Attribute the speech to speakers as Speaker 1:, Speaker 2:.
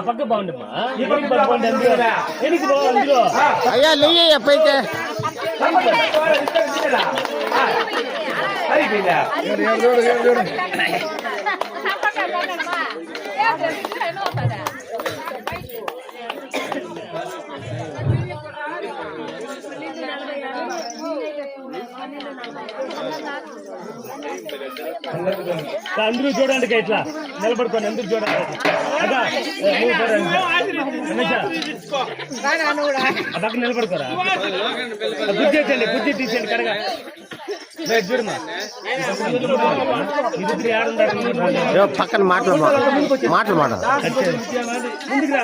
Speaker 1: ఆ పక్క బాగుండమ్మా ఈ పక్క బాగుంది అందులో ఎనికి పో అందులో
Speaker 2: అయ్యా లేయ్య పైకి
Speaker 1: అందరూ చూడండి ఇట్లా నిలబడుకోండి అందరూ చూడండి పక్క నిలబడుకోరా? కుర్చీ ఎత్తండి కుర్చీ తీసేయండి కడగా.
Speaker 2: పక్కన మాటలు మాటలు మాట
Speaker 1: ముందుకు రా.